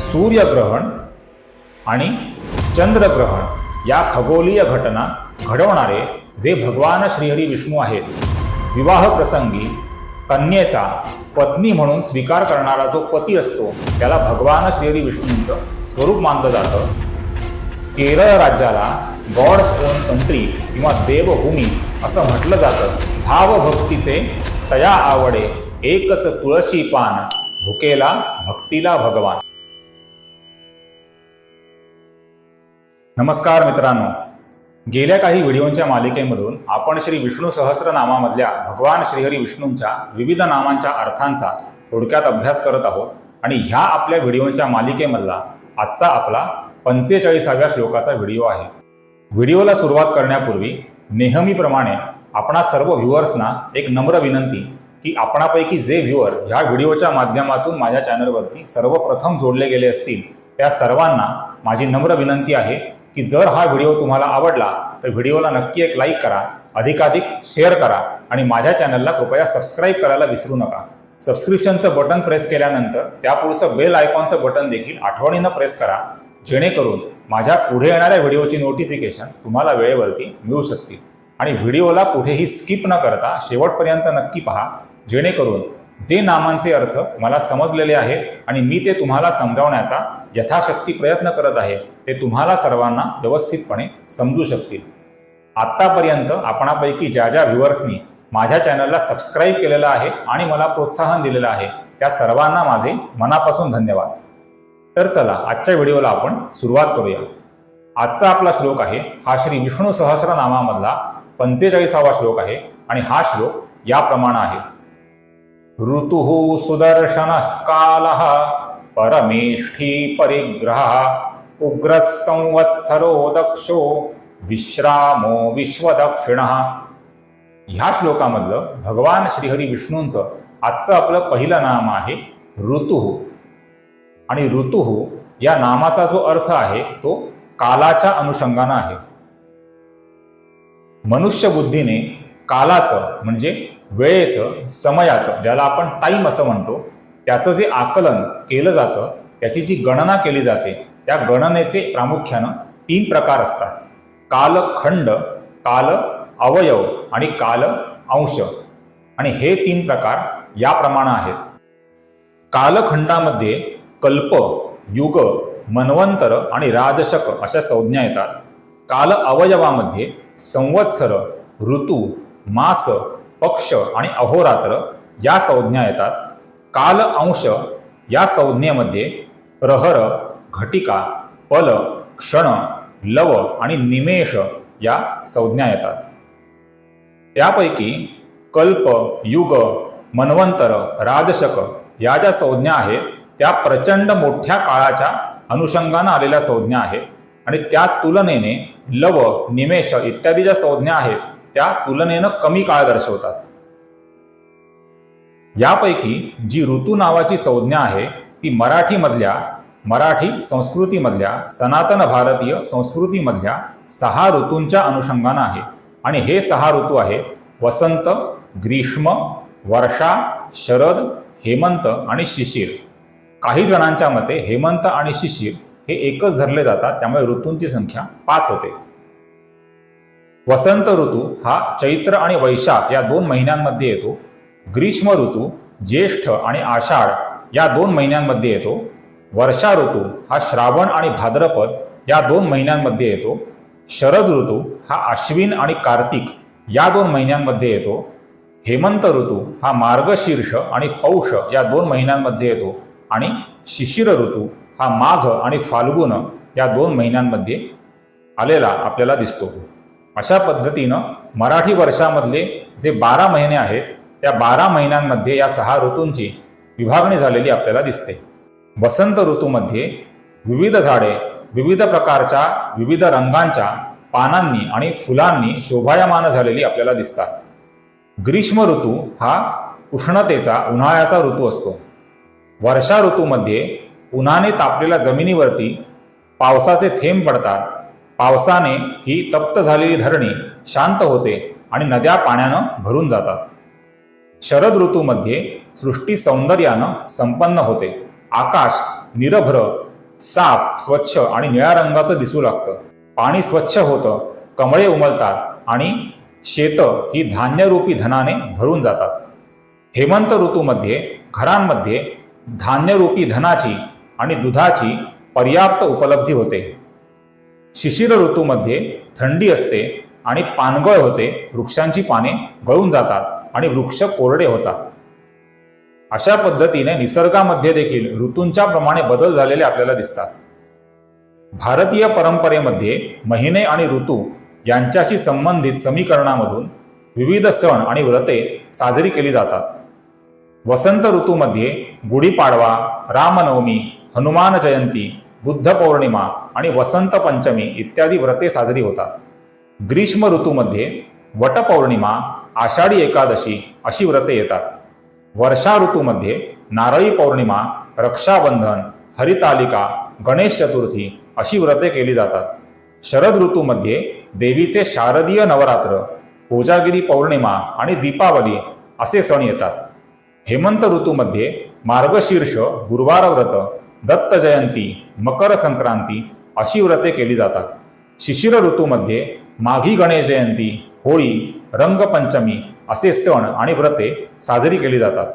सूर्यग्रहण आणि चंद्रग्रहण या खगोलीय घटना घडवणारे जे भगवान श्रीहरी विष्णू आहेत विवाह प्रसंगी कन्येचा पत्नी म्हणून स्वीकार करणारा जो पती असतो त्याला भगवान श्रीहरी विष्णूंचं स्वरूप मानलं जातं. केरळ राज्याला गॉड्स ओन कंट्री किंवा देवभूमी असं म्हटलं जातं. भावभक्तीचे तया आवडे एकच तुळशी पान भुकेला भक्तीला भगवान. नमस्कार मित्रांनो. गेल्या काही व्हिडिओंच्या मालिकेमधून आपण श्री विष्णू सहस्रनामामधल्या भगवान श्रीहरी विष्णूंच्या विविध नामांच्या अर्थांचा थोडक्यात अभ्यास करत आहोत आणि ह्या आपल्या व्हिडिओंच्या मालिकेमधला आजचा आपला पंचेचाळीसाव्या श्लोकाचा व्हिडिओ आहे. व्हिडिओला सुरुवात करण्यापूर्वी नेहमीप्रमाणे आपणा सर्व व्ह्युअर्सना एक नम्र विनंती की आपणापैकी जे व्ह्युअर ह्या व्हिडिओच्या माध्यमातून माझ्या चॅनलवरती सर्वप्रथम जोडले गेले असतील त्या सर्वांना माझी नम्र विनंती आहे की जर हा व्हिडिओ तुम्हाला आवडला तर व्हिडिओला नक्की एक लाईक करा अधिकाधिक शेअर करा आणि माझ्या चॅनलला कृपया सबस्क्राईब करायला विसरू नका. सबस्क्रिप्शनचं बटन प्रेस केल्यानंतर त्यापुढचं बेल आयकॉनचं बटन देखील आठवणीनं प्रेस करा जेणेकरून माझ्या पुढे येणाऱ्या व्हिडिओची नोटिफिकेशन तुम्हाला वेळेवरती मिळू शकतील. आणि व्हिडिओला कुठेही स्किप न करता शेवटपर्यंत नक्की पहा जेणेकरून जे नामांचे अर्थ मला समजलेले आहेत आणि मी ते तुम्हाला समजावण्याचा यथाशक्ती प्रयत्न करत आहे ते तुम्हाला सर्वांना व्यवस्थितपणे समजू शकतील. आत्तापर्यंत आपणापैकी ज्या ज्या व्ह्युअर्सनी माझ्या चॅनलला सबस्क्राईब केलेलं आहे आणि मला प्रोत्साहन दिलेलं आहे त्या सर्वांना माझे मनापासून धन्यवाद. तर चला आजच्या व्हिडिओला आपण सुरुवात करूया. आजचा आपला श्लोक आहे हा श्री विष्णू सहस्रनामामधला पंचेचाळीसावा श्लोक आहे आणि हा श्लोक याप्रमाणे आहे. ऋतुः सुदर्शनः कालः परमेष्ठी परिग्रहः उग्रः संवत्सरो दक्षो विश्रामो विश्वदक्षिणः। ह्या श्लोकामधलं भगवान श्रीहरी विष्णूंचं आजचं आपलं पहिलं नाम आहे ऋतू. आणि ऋतू या नामाचा जो अर्थ आहे तो कालाच्या अनुषंगानं आहे. मनुष्य बुद्धीने कालाचं म्हणजे वेळेचं समयाचं ज्याला आपण टाईम असं म्हणतो त्याचं जे आकलन केलं जातं त्याची जी गणना केली जाते त्या गणनेचे प्रामुख्यानं तीन प्रकार असतात. कालखंड काल अवयव आणि काल अंश. आणि हे तीन प्रकार याप्रमाणे आहेत. कालखंडामध्ये कल्प युग मनवंतर आणि राजशक अशा संज्ञा येतात. काल अवयवामध्ये संवत्सर ऋतू मास पक्ष आणि अहोरात्र या संज्ञा येतात. काल अंश या संज्ञेमध्ये प्रहर घटिका पल क्षण लव आणि निमेष या संज्ञा येतात. त्यापैकी कल्प युग मनवंतर राजशक या ज्या संज्ञा आहेत त्या प्रचंड मोठ्या काळाच्या अनुषंगानं आलेल्या संज्ञा आहेत. आणि त्या तुलनेने लव निमेष इत्यादी ज्या संज्ञा आहेत त्या तुलनेनं कमी काळ दर्शवतात. यापैकी जी ऋतू नावाची संज्ञा आहे ती मराठीमधल्या मराठी संस्कृतीमधल्या सनातन भारतीय संस्कृतीमधल्या सहा ऋतूंच्या अनुषंगानं आहे. आणि हे सहा ऋतू आहेत वसंत ग्रीष्म वर्षा शरद हेमंत आणि शिशिर. काही जणांच्या मते हेमंत आणि शिशिर हे एकच धरले जातात त्यामुळे ऋतूंची संख्या पाच होते. वसंत ऋतू हा चैत्र आणि वैशाख या दोन महिन्यांमध्ये येतो. ग्रीष्म ऋतू ज्येष्ठ आणि आषाढ या दोन महिन्यांमध्ये येतो. वर्षा ऋतू हा श्रावण आणि भाद्रपद या दोन महिन्यांमध्ये येतो. शरद ऋतू हा अश्विन आणि कार्तिक या दोन महिन्यांमध्ये येतो. हेमंत ऋतू हा मार्गशीर्ष आणि पौष या दोन महिन्यांमध्ये येतो. आणि शिशिर ऋतू हा माघ आणि फाल्गुन या दोन महिन्यांमध्ये आलेला आपल्याला दिसतो. अशा पद्धतीनं मराठी वर्षामधले जे बारा महिने आहेत त्या बारा महिन्यांमध्ये या सहा ऋतूंची विभागणी झालेली आपल्याला दिसते. वसंत ऋतूमध्ये विविध झाडे विविध प्रकारच्या विविध रंगांच्या पानांनी आणि फुलांनी शोभायमान झालेली आपल्याला दिसतात. ग्रीष्म ऋतू हा उष्णतेचा उन्हाळ्याचा ऋतू असतो. वर्षा ऋतूमध्ये उन्हाने तापलेल्या जमिनीवरती पावसाचे थेंब पडतात पावसाने ही तप्त झालेली धरणी शांत होते आणि नद्या पाण्यानं भरून जातात. शरद ऋतूमध्ये सृष्टी सौंदर्यानं संपन्न होते. आकाश निरभ्र साफ स्वच्छ आणि निळ्या रंगाचं दिसू लागतं. पाणी स्वच्छ होतं कमळे उमलतात आणि शेतं ही धान्यरूपी धनाने भरून जातात. हेमंत ऋतूमध्ये घरांमध्ये धान्यरूपी धनाची आणि दुधाची पर्याप्त उपलब्धी होते. शिशिर ऋतूमध्ये थंडी असते आणि पानगळ होते. वृक्षांची पाने गळून जातात आणि वृक्ष कोरडे होतात. अशा पद्धतीने निसर्गामध्ये देखील ऋतूंच्या प्रमाणे बदल झालेले आपल्याला दिसतात. भारतीय परंपरेमध्ये महिने आणि ऋतू यांच्याशी संबंधित समीकरणामधून विविध सण आणि व्रते साजरी केली जातात. वसंत ऋतूमध्ये गुढीपाडवा रामनवमी हनुमान जयंती बुद्ध पौर्णिमा आणि वसंत पंचमी इत्यादी व्रते साजरी होतात. ग्रीष्म ऋतूमध्ये वटपौर्णिमा आषाढी एकादशी अशी व्रते येतात. वर्षा ऋतूमध्ये नारळी पौर्णिमा रक्षाबंधन हरितालिका गणेश चतुर्थी अशी व्रते केली जातात. शरद ऋतूमध्ये देवीचे शारदीय नवरात्र कोजागिरी पौर्णिमा आणि दीपावली असे सण येतात. हेमंत ऋतूमध्ये मार्गशीर्ष गुरुवार व्रत दत्त जयंती मकर संक्रांती अशी व्रते केली जातात. शिशिर ऋतूमध्ये माघी गणेश जयंती होळी रंगपंचमी असे सण आणि व्रते साजरी केली जातात.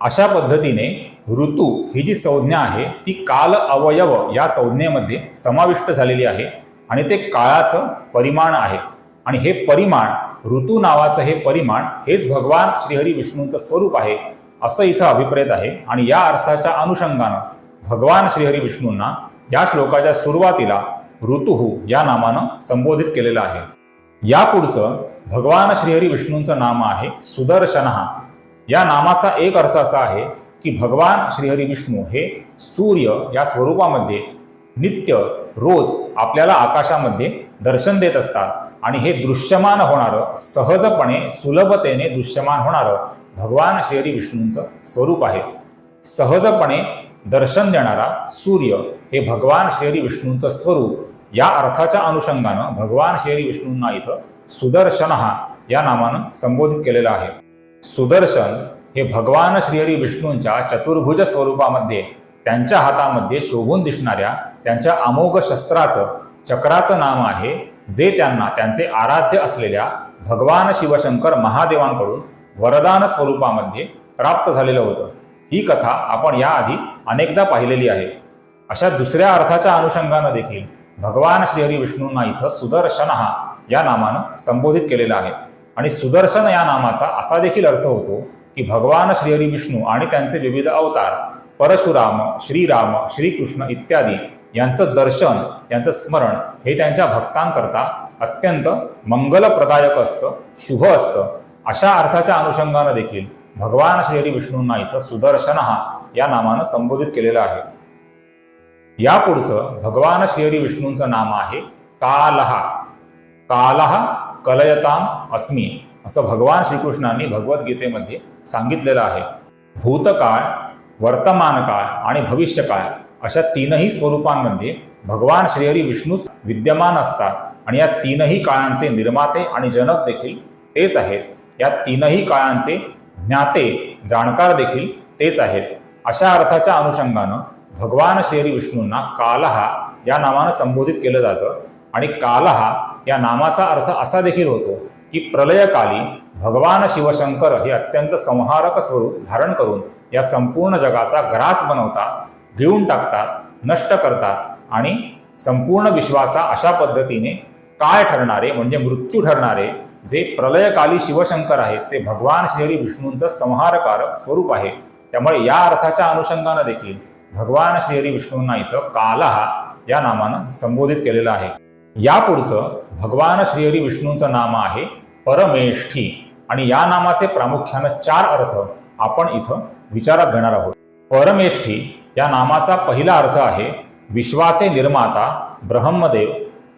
अशा पद्धतीने ऋतू ही जी संज्ञा आहे ती काल अवयव या संज्ञेमध्ये समाविष्ट झालेली आहे आणि ते काळाचं परिमाण आहे. आणि हे परिमाण ऋतू नावाचं हे परिमाण हेच भगवान श्रीहरी विष्णूंचं स्वरूप आहे असं इथं अभिप्रेत आहे. आणि या अर्थाच्या अनुषंगानं भगवान श्रीहरी विष्णूंना या श्लोकाच्या सुरुवातीला ऋतुहू या नामानं संबोधित केलेलं आहे. यापुढचं भगवान श्रीहरी विष्णूंचं नाम आहे सुदर्शनहा या नामाचा एक अर्थ असा आहे की भगवान श्रीहरी विष्णू हे सूर्य या स्वरूपामध्ये नित्य रोज आपल्याला आकाशामध्ये दर्शन देत असतात आणि हे दृश्यमान होणारं सहजपणे सुलभतेने दृश्यमान होणारं भगवान श्रीहरी विष्णूंचं स्वरूप आहे. सहजपणे दर्शन देणारा सूर्य हे भगवान श्रीहरी विष्णूंचं स्वरूप. या अर्थाच्या अनुषंगानं भगवान श्री विष्णूंना इथं सुदर्शन हा या नावानं संबोधित केलेलं आहे. सुदर्शन हे भगवान श्रीहरी विष्णूंच्या चतुर्भुज स्वरूपामध्ये त्यांच्या हातामध्ये शोभून दिसणाऱ्या त्यांच्या अमोघ शस्त्राचं चक्राचं नाम आहे जे त्यांना त्यांचे आराध्य असलेल्या भगवान शिवशंकर महादेवांकडून वरदान स्वरूपामध्ये प्राप्त झालेलं होतं. ही कथा आपण याआधी अनेकदा पाहिलेली आहे. अशा दुसऱ्या अर्थाच्या अनुषंगानं देखील भगवान श्रीहरी विष्णूंना इथं सुदर्शन हा या नामानं संबोधित केलेलं आहे. आणि सुदर्शन या नामाचा असा देखील अर्थ होतो की भगवान श्रीहरी विष्णू आणि त्यांचे विविध अवतार परशुराम श्रीराम श्रीकृष्ण इत्यादी यांचं दर्शन यांचं स्मरण हे त्यांच्या भक्तांकरता अत्यंत मंगलप्रदायक असतं शुभ असतं. अशा अर्थाच्या अनुषंगानं देखील भगवान श्रीहरी विष्णूंना इथं सुदर्शन हा या नामानं संबोधित केलेलं आहे. यापुढचं भगवान श्रीहरी विष्णूंचं नाम आहे कालहा. कालहा कलयताम अस्मी असं भगवान श्रीकृष्णांनी भगवद्गीतेमध्ये सांगितलेलं आहे. भूतकाळ वर्तमान काळ आणि भविष्यकाळ अशा तीनही स्वरूपांमध्ये भगवान श्रीहरी विष्णूच विद्यमान असतात आणि या तीनही काळांचे निर्माते आणि जनक देखील तेच आहेत. या तीनही काळांचे ज्ञाते जाणकार देखील तेच आहेत. अशा अर्थाच्या अनुषंगानं भगवान श्री विष्णूंना कालहा या नावानं संबोधित केलं जातं आणि कालहा या नामाचा अर्थ असा देखील होतो की प्रलयकाली भगवान शिवशंकर हे अत्यंत संहारक स्वरूप धारण करून या संपूर्ण जगाचा ग्रास बनवतात घेऊन टाकतात नष्ट करतात आणि संपूर्ण विश्वाचा अशा पद्धतीने काय ठरणारे म्हणजे मृत्यू ठरणारे जे प्रलयकाली शिवशंकर आहेत ते भगवान श्रीहरी विष्णूंचं संहारकारक स्वरूप आहे. त्यामुळे या अर्थाच्या अनुषंगानं देखील भगवान श्रीहरी विष्णूंना इथं कालहा या नामानं संबोधित केलेलं आहे. यापुढचं भगवान श्रीहरी विष्णूंचं नाम आहे परमेष्ठी. आणि या नामाचे प्रामुख्यानं चार अर्थ आपण इथं विचारात घेणार आहोत. परमेष्ठी या नामाचा पहिला अर्थ आहे विश्वाचे निर्माता ब्रह्मदेव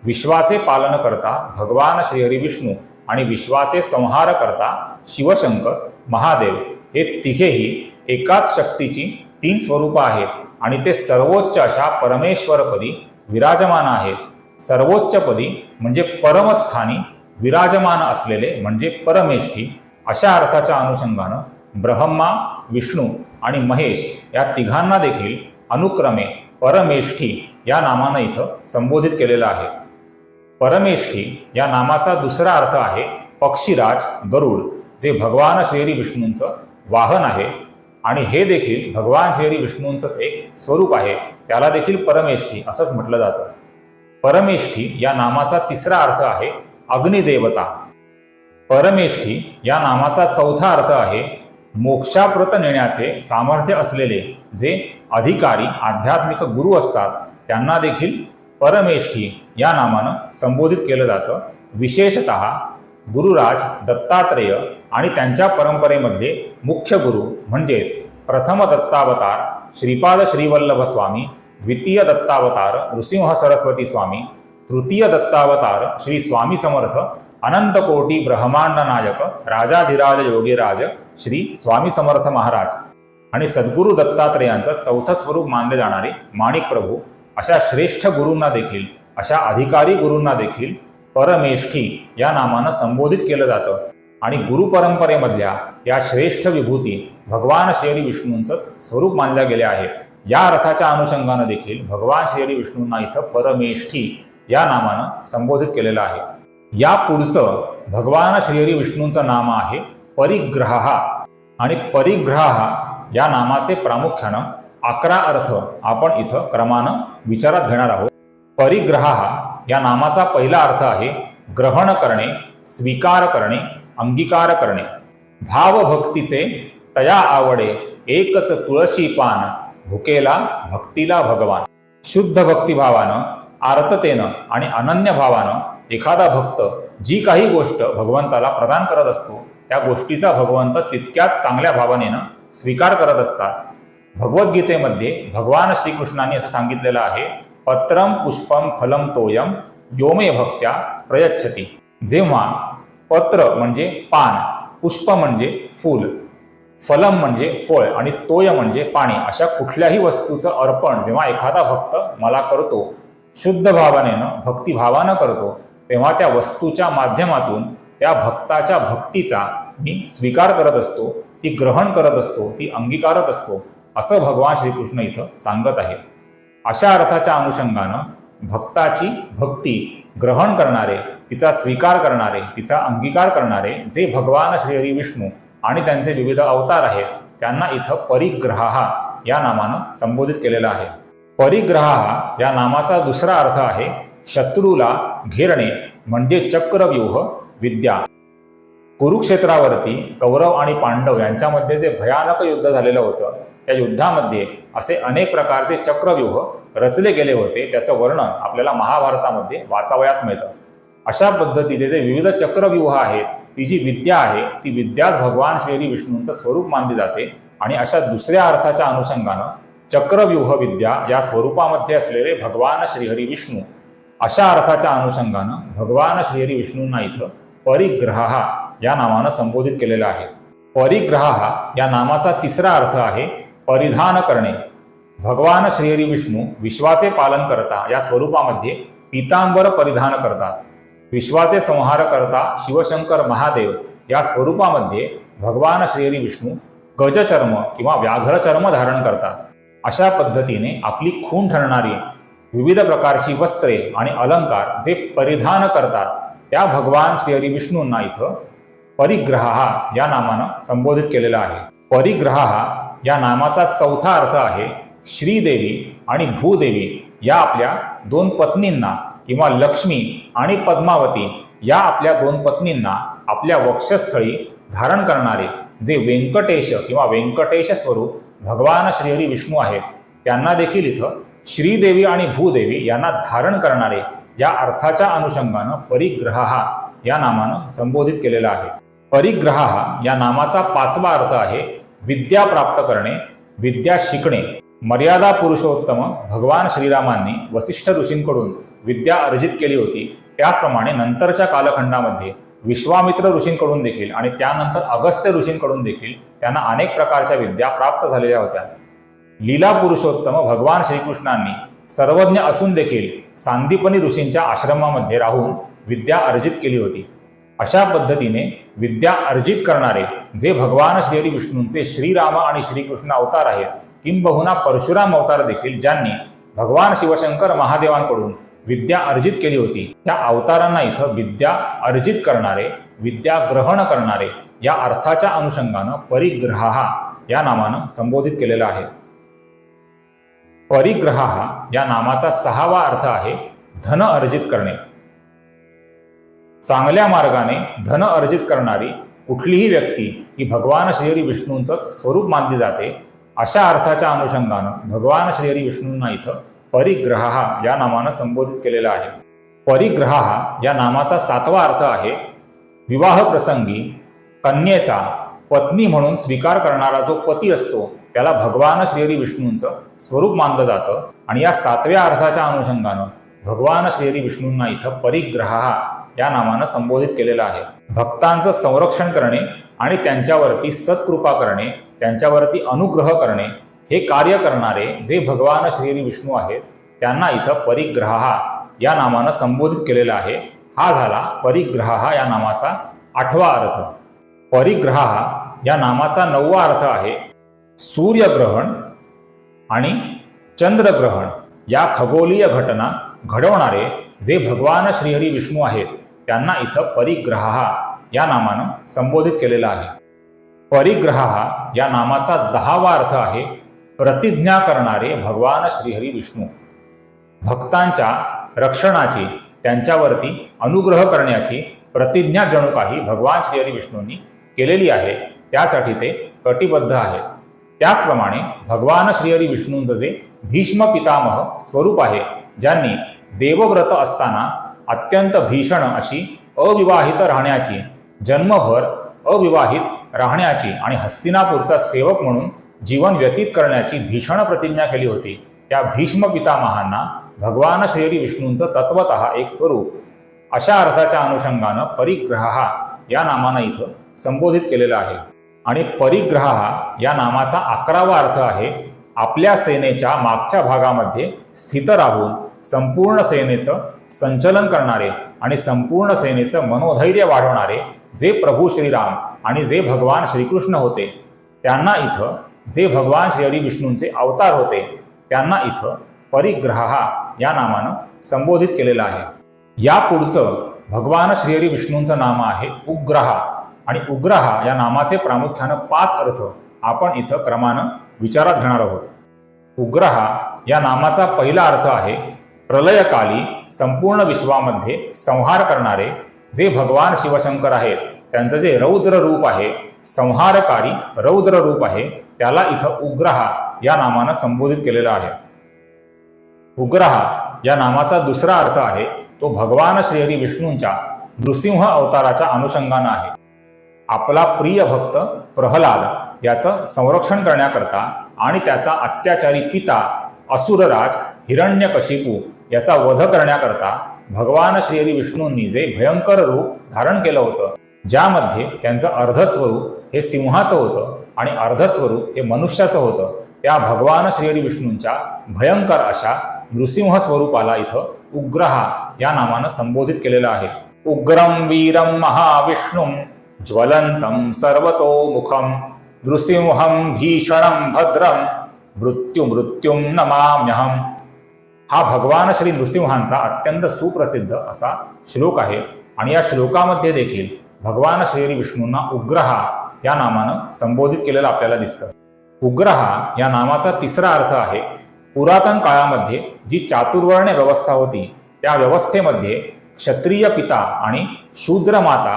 विश्वाचे पालनकर्ता भगवान श्रीहरी विष्णू. आणि विश्वाचे संहारकर्ता शिवशंकर महादेव हे तिघेही एकाच शक्तीची तीन स्वरूपं आहेत आणि ते सर्वोच्च अशा परमेश्वरपदी विराजमान आहेत. सर्वोच्चपदी म्हणजे परमस्थानी विराजमान असलेले म्हणजे परमेष्ठी. अशा अर्थाच्या अनुषंगानं ब्रह्मा विष्णू आणि महेश या तिघांना देखील अनुक्रमे परमेष्ठी या नामानं इथं संबोधित केलेलं आहे. परमेष्ठी या नामाचा दुसरा अर्थ आहे पक्षीराज गरुड जे भगवान श्रीहरी विष्णूंचं वाहन आहे. आणि हे देखील भगवान श्रीहरी विष्णूंचंच एक स्वरूप आहे. त्याला देखील परमेष्ठी असंच म्हटलं जातं. परमेष्ठी या नामाचा तिसरा अर्थ आहे अग्निदेवता. परमेष्ठी या नामाचा चौथा अर्थ आहे मोक्षाप्रत नेण्याचे सामर्थ्य असलेले जे अधिकारी आध्यात्मिक गुरु असतात त्यांना देखील परमेष्ठी या नामानं संबोधित केलं जातं. विशेषत गुरुराज दत्तात्रेय आणि त्यांच्या परंपरेमधले मुख्य गुरु म्हणजेच प्रथम दत्तावतार श्रीपाद श्रीवल्लभ स्वामी द्वितीय दत्तावतार नृसिंह सरस्वती स्वामी तृतीय दत्तावतार श्री स्वामी समर्थ अनंत कोटी ब्रह्मांड नायक राजाधिराज योगीराज श्री स्वामी समर्थ महाराज आणि सद्गुरू दत्तात्रेयांचं चौथं स्वरूप मानले जाणारे माणिक प्रभू अशा श्रेष्ठ गुरूंना देखील अशा अधिकारी गुरूंना देखील परमेष्ठी या नामानं संबोधित केलं जातं. आणि गुरु परंपरेमधल्या या श्रेष्ठ विभूती भगवान श्रीहरी विष्णूंचंच स्वरूप मानल्या गेल्या आहेत. या अर्थाच्या अनुषंगानं देखील भगवान श्रीहरी विष्णूंना इथं परमेष्ठी या नामानं संबोधित केलेलं आहे. या पुढचं भगवान श्रीहरी विष्णूंचं नाम आहे परिग्रह. आणि परिग्रह या नामाचे प्रामुख्यानं अकरा अर्थ आपण इथं क्रमानं विचारात घेणार आहोत. परिग्रहा या नामाचा पहिला अर्थ आहे ग्रहण करणे स्वीकार करणे अंगीकार करणे. भावभक्तीचे तया आवडे एकच तुळशी पान भुकेला भक्तीला भगवान. शुद्ध भक्तिभावानं आर्ततेनं आणि अनन्य भावानं एखादा भक्त जी काही गोष्ट भगवंताला प्रदान करत असतो त्या गोष्टीचा भगवंत तितक्याच चांगल्या भावनेनं स्वीकार करत असतात. भगवद्गीतेमध्ये भगवान श्रीकृष्णांनी असं सांगितलेलं आहे पत्रम पुष्पम फलम तोयम योमे भक्त्या प्रयच्छती. जेव्हा पत्र म्हणजे पान पुष्प म्हणजे फूल फलम म्हणजे फळ आणि तोय म्हणजे पाणी अशा कुठल्याही वस्तूचं अर्पण जेव्हा एखादा भक्त मला करतो शुद्ध भावनेनं भक्तिभावानं करतो तेव्हा त्या वस्तूच्या माध्यमातून त्या भक्ताच्या भक्तीचा मी स्वीकार करत असतो ती ग्रहण करत असतो ती अंगीकारत असतो असं भगवान श्रीकृष्ण इथं सांगत आहे अशा अर्थाच्या अनुषंगानं भक्ताची भक्ती ग्रहण करणारे तिचा स्वीकार करणारे तिचा अंगीकार करणारे जे भगवान श्रीहरी विष्णू आणि त्यांचे विविध अवतार आहेत त्यांना इथं परिग्रहा या नामानं संबोधित केलेलं आहे. परिग्रहा या नामाचा दुसरा अर्थ आहे शत्रूला घेरणे म्हणजे चक्रव्यूह विद्या. कुरुक्षेत्रावरती कौरव आणि पांडव यांच्यामध्ये जे भयानक युद्ध झालेलं होतं त्या युद्धामध्ये असे अनेक प्रकारचे चक्रव्यूह रचले गेले होते. त्याचं वर्णन आपल्याला महाभारतामध्ये वाचावयास मिळतं. अशा पद्धतीने जे विविध चक्रव्यूह आहेत ती जी विद्या आहे ती विद्याच भगवान श्रीहरी विष्णूंचं स्वरूप मानली जाते आणि अशा दुसऱ्या अर्थाच्या अनुषंगानं चक्रव्यूह विद्या या स्वरूपामध्ये असलेले भगवान श्रीहरी विष्णू अशा अर्थाच्या अनुषंगानं भगवान श्रीहरी विष्णूंना इथं परिग्रहा या नावानं संबोधित केलेलं आहे. परिग्रहा या नामाचा तिसरा अर्थ आहे परिधान करणे. भगवान श्रीहरी विष्णू विश्वाचे पालन करता या स्वरूपामध्ये पितांबर परिधान करतात. विश्वाचे संहार करता शिवशंकर महादेव या स्वरूपामध्ये भगवान श्रीहरी विष्णू गजचर्म किंवा व्याघ्र चर्म धारण करतात. अशा पद्धतीने आपली खून ठरणारी विविध प्रकारची वस्त्रे आणि अलंकार जे परिधान करतात त्या भगवान श्रीहरी विष्णूंना इथं परिग्रहा या नामानं संबोधित केलेलं आहे. परिग्रहा या नामाचा चौथा अर्थ आहे श्रीदेवी आणि भूदेवी. या आपल्या दोन पत्नींना किंवा लक्ष्मी आणि पद्मावती या आपल्या दोन पत्नींना आपल्या वक्षस्थळी धारण करणारे जे व्यंकटेश किंवा व्यंकटेश स्वरूप भगवान श्रीहरी विष्णू आहेत त्यांना देखील इथं श्रीदेवी आणि भूदेवी यांना धारण करणारे या अर्थाच्या अनुषंगानं परिग्रहा या नामानं संबोधित केलेला आहे. परिग्रहा या नामाचा पाचवा अर्थ आहे विद्या प्राप्त करणे विद्या शिकणे मर्यादा पुरुषोत्तम भगवान श्रीरामांनी वसिष्ठ ऋषींकडून विद्या अर्जित केली होती. त्याचप्रमाणे नंतरच्या कालखंडामध्ये विश्वामित्र ऋषींकडून देखील आणि त्यानंतर अगस्त्य ऋषींकडून देखील त्यांना अनेक प्रकारच्या विद्या प्राप्त झालेल्या होत्या. लीला पुरुषोत्तम भगवान श्रीकृष्णांनी सर्वज्ञ असून देखील सांदीपनी ऋषींच्या आश्रमामध्ये राहून विद्या अर्जित केली होती. अशा पद्धतीने विद्या अर्जित करणारे जे भगवान श्रीहरी विष्णूंचे श्रीराम आणि श्रीकृष्ण अवतार आहेत किंबहुना परशुराम अवतार देखील ज्यांनी भगवान शिवशंकर महादेवांकडून विद्या अर्जित केली होती त्या अवतारांना इथं विद्या अर्जित करणारे विद्या ग्रहण करणारे या अर्थाच्या अनुषंगानं परिग्रहा या नामानं संबोधित केलेलं आहे. परिग्रहा या नामाचा सहावा अर्थ आहे धन अर्जित करणे. चांगल्या मार्गाने धन अर्जित करणारी कुठलीही व्यक्ती ही भगवान श्रीहरी विष्णूंचंच स्वरूप मानली जाते अशा अर्थाच्या अनुषंगानं भगवान श्रीहरी विष्णूंना इथं परिग्रहा या नामानं संबोधित केलेलं आहे. परिग्रहा या नामाचा सातवा अर्थ आहे विवाह प्रसंगी कन्येचा पत्नी म्हणून स्वीकार करणारा जो पती असतो त्याला भगवान श्रीहरी विष्णूंचं स्वरूप मानलं जातं. आणि या सातव्या अर्थाच्या अनुषंगानं भगवान श्रीहरी विष्णूंना इथं परिग्रहा या नामानं संबोधित केलेलं आहे. भक्तांचं संरक्षण करणे आणि त्यांच्यावरती सत्कृपा करणे त्यांच्यावरती अनुग्रह करणे हे कार्य करणारे जे भगवान श्रीहरी विष्णू आहेत त्यांना इथं परिग्रहा या नामानं संबोधित केलेलं आहे. हा झाला परिग्रहा या नामाचा आठवा अर्थ. परिग्रहा या नामाचा नववा अर्थ आहे सूर्यग्रहण आणि चंद्रग्रहण. या खगोलीय घटना घडवणारे जे भगवान श्रीहरी विष्णू आहेत त्यांना इथं परिग्रहा या नामानं संबोधित केलेलं आहे. परिग्रहा या नामाचा दहावा अर्थ आहे प्रतिज्ञा करणारे भगवान श्रीहरी विष्णू. भक्तांच्या रक्षणाची त्यांच्यावरती अनुग्रह करण्याची प्रतिज्ञा जणू काही भगवान श्रीहरी विष्णूंनी केलेली आहे त्यासाठी ते कटिबद्ध आहे. त्याचप्रमाणे भगवान श्रीहरी विष्णूंचं जे भीष्म पितामह स्वरूप आहे ज्यांनी देवव्रत असताना अत्यंत भीषण अशी अविवाहित राहण्याची जन्मभर अविवाहित राहण्याची आणि हस्तिनापूरचा सेवक म्हणून जीवन व्यतीत करण्याची भीषण प्रतिज्ञा केली होती. त्या भीष्म पितामहांना भगवान श्रीहरी विष्णूंचं तत्वत एक स्वरूप. अशा अर्थाच्या अनुषंगानं परिग्रहा या नामानं इथं संबोधित केलेलं आहे. आणि परिग्रहा या नामाचा अकरावा अर्थ आहे आपल्या सेनेच्या मागच्या भागामध्ये स्थित राहून संपूर्ण सेनेचं संचलन करणारे आणि संपूर्ण सेनेचं मनोधैर्य वाढवणारे जे प्रभू श्रीराम आणि जे भगवान श्रीकृष्ण होते त्यांना इथं जे भगवान श्रीहरी विष्णूंचे अवतार होते त्यांना इथं परिग्रहा या नामानं संबोधित केलेलं आहे. या पुढचं भगवान श्रीहरी विष्णूंचं नाम आहे उग्रहा. आणि उग्रहा या नामाचे प्रामुख्यानं पाच अर्थ आपण इथं क्रमानं विचारात घेणार आहोत. उग्रहा या नामाचा पहिला अर्थ आहे प्रलयकाली संपूर्ण विश्वामध्ये संहार करणारे जे भगवान शिवशंकर आहेत त्यांचं जे रौद्र रूप आहे संहारकारी रौद्र रूप आहे त्याला इथं उग्रहा या नामानं संबोधित केलेलं आहे. उग्रहा या नामाचा दुसरा अर्थ आहे तो भगवान श्रीहरी विष्णूंच्या नृसिंह अवताराच्या अनुषंगानं आहे. आपला प्रिय भक्त प्रहलाद याचं संरक्षण करण्याकरता आणि त्याचा अत्याचारी पिता असुरराज हिरण्यकशिपू याचा वध करण्याकरता भगवान श्रीहरी विष्णूंनी जे भयंकर रूप धारण केलं होतं ज्यामध्ये त्यांचं अर्धस्वरूप हे सिंहाचं होतं आणि अर्धस्वरूप हे मनुष्याचं होतं त्या भगवान श्रीहरी विष्णूंच्या भयंकर अशा नृसिंह स्वरूपाला इथं उग्रहा या नावानं संबोधित केलेलं आहे. उग्रम वीरम महाविष्णुम ज्वलंतम सर्वतोमुखम नृसिंहम भीषणम भद्रम मृत्यू मृत्युम नमाम्यहम हा भगवान श्री नृसिंहांचा अत्यंत सुप्रसिद्ध असा श्लोक आहे. आणि या श्लोकामध्ये देखील भगवान श्री विष्णूंना उग्रहा या नामानं संबोधित केलेलं आपल्याला दिसतं. उग्रहा या नामाचा तिसरा अर्थ आहे पुरातन काळामध्ये जी चातुर्वर्ण व्यवस्था होती त्या व्यवस्थेमध्ये क्षत्रिय पिता आणि शूद्र माता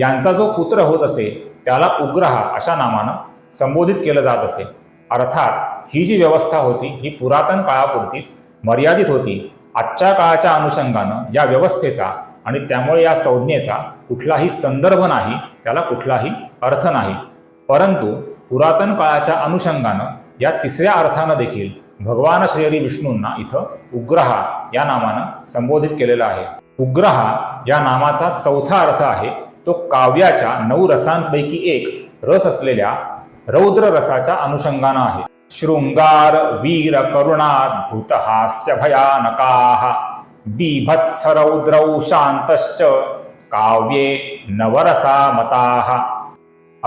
यांचा जो पुत्र होत असे त्याला उग्रहा अशा नामानं संबोधित केलं जात असे. अर्थात ही जी व्यवस्था होती ही पुरातन काळापुरतीच मर्यादित होती. आजच्या काळाच्या अनुषंगानं या व्यवस्थेचा आणि त्यामुळे या संज्ञेचा कुठलाही संदर्भ नाही त्याला कुठलाही अर्थ नाही. परंतु पुरातन काळाच्या अनुषंगानं या तिसऱ्या अर्थानं देखील भगवान श्रीहरी विष्णूंना इथं उग्रहा या नामानं संबोधित केलेलं आहे. उग्रहा या नामाचा चौथा अर्थ आहे तो काव्याच्या नऊ रसांपैकी एक रस असलेल्या रौद्र रसाच्या अनुषंगानं आहे. शृंगार वीर करुणाद्भुत हास्य भयानकाः बीभत्स रौद्रौ शांतश्च काव्ये नवरसा मताः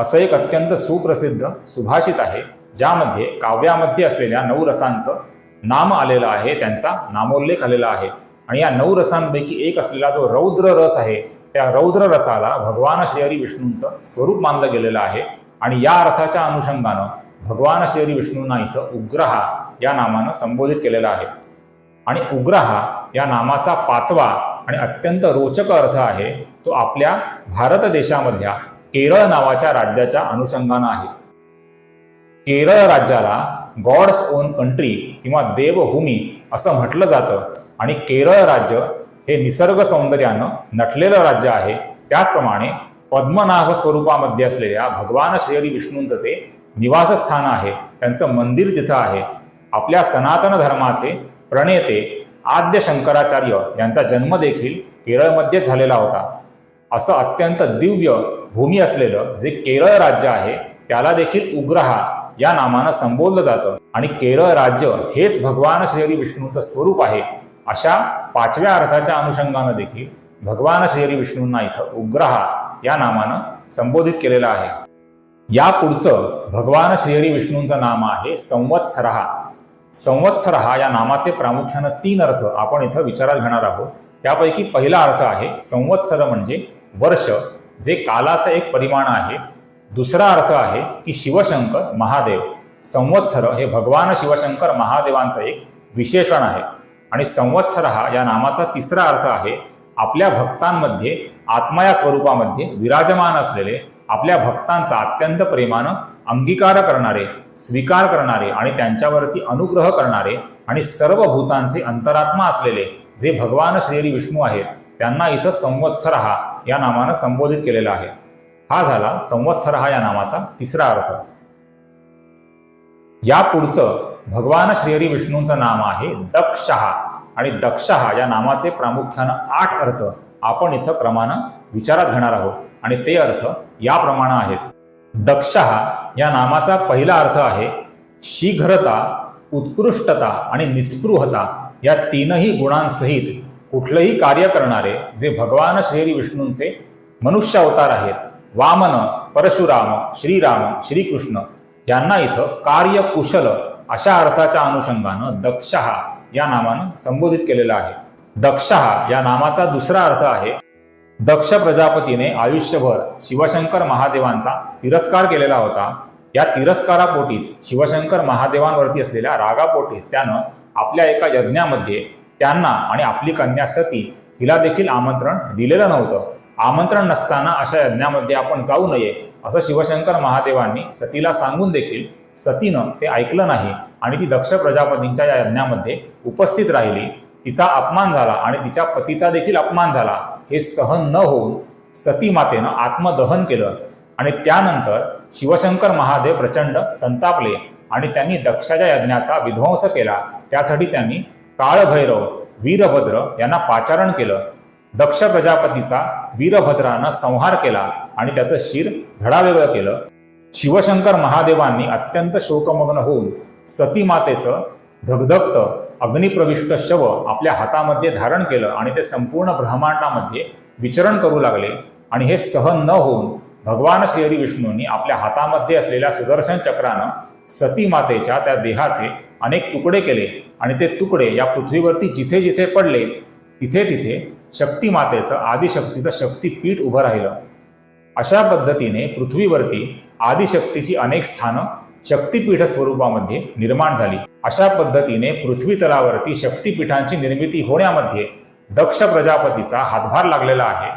असं एक अत्यंत सुप्रसिद्ध सुभाषित आहे ज्यामध्ये काव्यामध्ये असलेल्या नऊ रसांचं नाम आलेलं आहे त्यांचा नामोल्लेख आलेला आहे. आणि या नऊ रसांपैकी एक असलेला जो रौद्र रस आहे त्या रौद्र रसाला भगवान श्रीहरी विष्णूंचं स्वरूप मानलं गेलेलं आहे. आणि या अर्थाच्या अनुषंगानं भगवान श्री विष्णूंना इथं उग्रहा या नामानं संबोधित केलेला आहे. आणि उग्रहा या नामाचा पाचवा आणि अत्यंत रोचक अर्थ आहे तो आपल्या भारत देशामधल्या केरळ नावाच्या राज्याच्या अनुषंगानं आहे. केरळ राज्याला गॉड्स ओन कंट्री किंवा देवभूमी असं म्हटलं जातं आणि केरळ राज्य हे निसर्ग सौंदर्यानं नटलेलं राज्य आहे. त्याचप्रमाणे पद्मनाभ स्वरूपामध्ये असलेल्या भगवान श्री विष्णूंचं ते निवासस्थान आहे. त्यांचं मंदिर तिथं आहे. आपल्या सनातन धर्माचे प्रणेते आद्य शंकराचार्य यांचा जन्म देखील केरळमध्ये झालेला होता. असं अत्यंत दिव्य भूमी असलेलं जे केरळ राज्य आहे त्याला देखील उग्रहा या नामानं संबोधलं जातं. आणि केरळ राज्य हेच भगवान श्रीहरी विष्णूचं स्वरूप आहे अशा पाचव्या अर्थाच्या अनुषंगानं देखील भगवान श्रीहरी विष्णूंना इथं उग्रहा या नामानं संबोधित केलेलं आहे. या पुढचं भगवान श्रीहरी विष्णूंचं नाम आहे संवत्सरहा. संवत्सरहा या नामाचे प्रामुख्यानं तीन अर्थ आपण इथं विचारात घेणार आहोत. त्यापैकी पहिला अर्थ आहे संवत्सर म्हणजे वर्ष जे कालाचं एक परिमाण आहे. दुसरा अर्थ आहे की शिवशंकर महादेव. संवत्सर हे भगवान शिवशंकर महादेवांचं एक विशेषण आहे. आणि संवत्सर हा या नामाचा तिसरा अर्थ आहे आपल्या भक्तांमध्ये आत्मा या स्वरूपामध्ये विराजमान असलेले आपल्या भक्तांचा अत्यंत प्रेमानं अंगीकार करणारे स्वीकार करणारे आणि त्यांच्यावरती अनुग्रह करणारे आणि सर्व भूतांचे अंतरात्मा असलेले जे भगवान श्रीहरी विष्णू आहेत त्यांना इथं संवत्सरहा या नामानं संबोधित केलेला आहे. हा झाला संवत्सरहा या नामाचा तिसरा अर्थ. या पुढचं भगवान श्रीहरी विष्णूंचं नाम आहे दक्षहा आणि दक्षहा या नामाचे प्रामुख्यानं आठ अर्थ आपण इथं क्रमानं विचारात घेणार आहोत. आणि ते अर्थ याप्रमाणे आहेत. दक्षः या नामाचा पहिला अर्थ आहे शीघ्रता उत्कृष्टता आणि निस्पृहता या तीनही गुणांसहित कुठलंही कार्य करणारे जे भगवान श्रीहरी विष्णूंचे मनुष्य अवतार आहेत वामन परशुराम श्रीराम श्रीकृष्ण यांना इथं कार्यकुशल अशा अर्थाच्या अनुषंगानं दक्षहा या नामानं संबोधित केलेलं आहे. दक्षहा या नामाचा दुसरा अर्थ आहे दक्ष प्रजापतीने आयुष्यभर शिवशंकर महादेवांचा तिरस्कार केलेला होता. या तिरस्कारापोटीच शिवशंकर महादेवांवरती असलेल्या रागापोटीच त्यानं आपल्या एका यज्ञामध्ये त्यांना आणि आपली कन्या सती हिला देखील आमंत्रण दिलेलं नव्हतं. आमंत्रण नसताना अशा यज्ञामध्ये आपण जाऊ नये असं शिवशंकर महादेवांनी सतीला सांगून देखील सतीनं ते ऐकलं नाही आणि ती दक्ष प्रजापतींच्या या यज्ञामध्ये उपस्थित राहिली. तिचा अपमान झाला आणि तिच्या पतीचा देखील अपमान झाला. हे सहन न होऊन सती मातेनं आत्मदहन केलं आणि त्यानंतर शिवशंकर महादेव प्रचंड संतापले आणि त्यांनी दक्षाच्या यज्ञाचा विध्वंस केला. त्यासाठी त्यांनी काळभैरव वीरभद्र यांना पाचारण केलं. दक्ष प्रजापतीचा वीरभद्रानं संहार केला आणि त्याचं शिर धडावेगळं केलं. शिवशंकर महादेवांनी अत्यंत शोकमग्न होऊन सती मातेचं धगधगत अग्निप्रविष्ट शव आपल्या हातामध्ये धारण केलं आणि ते संपूर्ण ब्रह्मांडामध्ये विचरण करू लागले आणि हे सहन न होऊन भगवान श्रीहरी विष्णूंनी आपल्या हातामध्ये असलेल्या सुदर्शन चक्रानं सती मातेच्या त्या देहाचे अनेक तुकडे केले आणि ते तुकडे या पृथ्वीवरती जिथे जिथे पडले तिथे तिथे शक्ती मातेचं आदिशक्तीचं शक्तीपीठ उभं राहिलं. अशा पद्धतीने पृथ्वीवरती आदिशक्तीची अनेक स्थानं शक्तीपीठ स्वरूपामध्ये निर्माण झाली. अशा पद्धतीने पृथ्वी तलावरती शक्तीपीठांची निर्मिती होण्यामध्ये दक्ष प्रजापतीचा हातभार लागलेला आहे.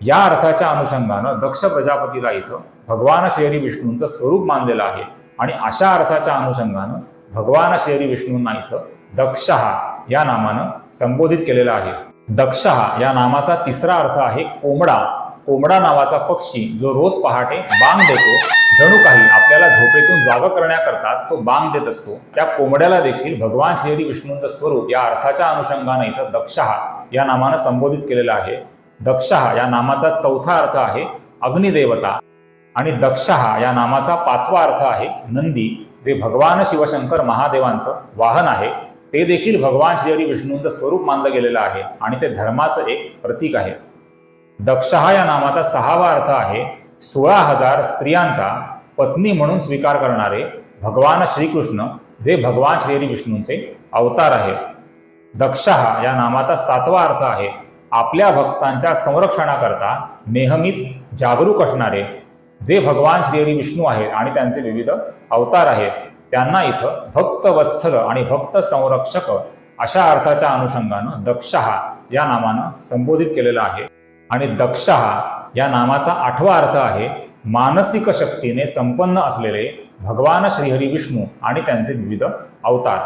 या अर्थाच्या अनुषंगानं दक्ष प्रजापतीला इथं भगवान शहरी विष्णूंचं स्वरूप मानलेलं आहे आणि अशा अर्थाच्या अनुषंगानं भगवान शहरी विष्णूंना इथं दक्षहा या नामानं संबोधित केलेलं आहे. दक्षहा या नामाचा तिसरा अर्थ आहे कोंबडा. कोंबडा नावाचा पक्षी जो रोज पहाटे बांग देतो जणू काही आपल्याला झोपेतून जाग करण्याकरताच तो बांग देत असतो. त्या कोंबड्याला देखील भगवान श्रीहरी विष्णूंचं स्वरूप या अर्थाच्या अनुषंगाने इथं दक्षहा या नामानं संबोधित केलेलं आहे. दक्षहा या नामाचा चौथा अर्थ आहे अग्निदेवता आणि दक्षहा या नामाचा पाचवा अर्थ आहे नंदी जे भगवान शिवशंकर महादेवांचं वाहन आहे. ते देखील भगवान श्रीहरी विष्णूंचं स्वरूप मानलं गेलेलं आहे आणि ते धर्माचं एक प्रतीक आहे. दक्षहा या नामाचा सहावा अर्थ आहे सोळा हजार स्त्रियांचा पत्नी म्हणून स्वीकार करणारे भगवान श्रीकृष्ण जे भगवान श्री विष्णूंचे अवतार आहे दक्षहा या नामाचा सातवा अर्थ आहे आपल्या भक्तांच्या संरक्षणाकरता नेहमीच जागरूक असणारे जे भगवान श्रीहरी विष्णू आहेत आणि त्यांचे विविध अवतार आहेत त्यांना इथं भक्त वत्सल आणि भक्त संरक्षक अशा अर्थाच्या अनुषंगानं दक्षहा या नामानं संबोधित केलेलं आहे. आणि दक्षहा या नामाचा आठवा अर्थ आहे मानसिक शक्तीने संपन्न असलेले भगवान श्रीहरी विष्णू आणि त्यांचे विविध अवतार.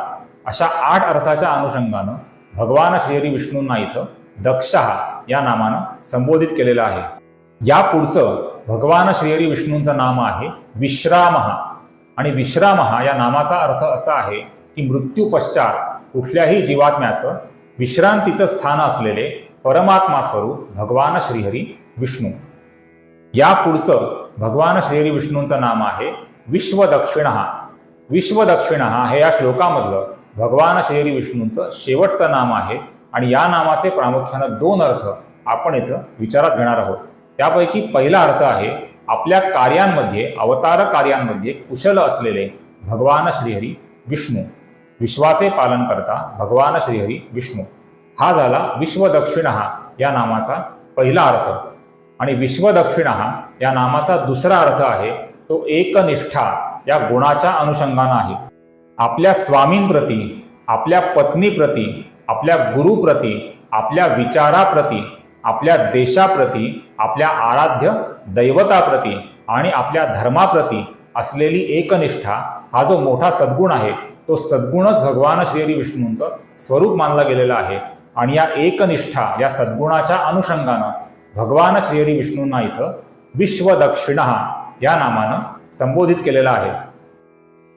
अशा आठ अर्थाच्या अनुषंगानं भगवान श्रीहरी विष्णूंना इथं दक्षहा या नामानं संबोधित केलेलं आहे. या पुढचं भगवान श्रीहरी विष्णूंचं नाम आहे विश्रामहा आणि विश्रामहा या नामाचा अर्थ असा आहे की मृत्यूपश्चात कुठल्याही जीवात्म्याचं विश्रांतीचं स्थान असलेले परमात्मा स्वरूप भगवान श्रीहरी विष्णू. या पुढचं भगवान श्रीहरी विष्णूंचं नाम आहे विश्वदक्षिणहा विश्वदक्षिणहा हे या श्लोकामधलं भगवान श्रीहरी विष्णूंचं शेवटचं नाम आहे आणि या नामाचे प्रामुख्यानं दोन अर्थ आपण इथं विचारात घेणार आहोत. त्यापैकी पहिला अर्थ आहे आपल्या कार्यांमध्ये अवतार कार्यांमध्ये कुशल असलेले भगवान श्रीहरी विष्णू. विश्वाचे पालन करता भगवान श्रीहरी विष्णू. हा झाला विश्वदक्षिणहा या नामाचा पहिला अर्थ. आणि विश्वदक्षिणहा या नामाचा दुसरा अर्थ आहे तो एकनिष्ठा या गुणाच्या अनुषंगानं आहे. आपल्या स्वामींप्रती आपल्या पत्नीप्रती आपल्या गुरुप्रती आपल्या विचाराप्रती आपल्या देशाप्रती आपल्या आराध्य दैवताप्रती आणि आपल्या धर्माप्रती असलेली एकनिष्ठा हा जो मोठा सद्गुण आहे तो सद्गुणच भगवान श्रीहरी विष्णूंचं स्वरूप मानला गेलेला आहे. आणि या एकनिष्ठा या सद्गुणाच्या अनुषंगानं भगवान श्रीहरी विष्णूंना इथं विश्वदक्षिणा या नामानं संबोधित केलेलं आहे.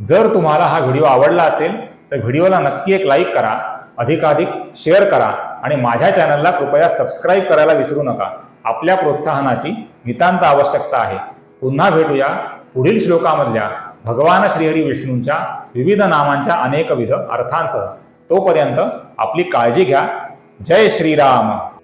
जर तुम्हाला हा व्हिडिओ आवडला असेल तर व्हिडिओला नक्की एक लाईक करा अधिकाधिक शेअर करा आणि माझ्या चॅनलला कृपया सबस्क्राईब करायला विसरू नका. आपल्या प्रोत्साहनाची नितांत आवश्यकता आहे. पुन्हा भेटूया पुढील श्लोकामधल्या भगवान श्रीहरी विष्णूंच्या विविध नामांच्या अनेकविध अर्थांसह. तोपर्यंत आपली काळजी घ्या जय श्रीराम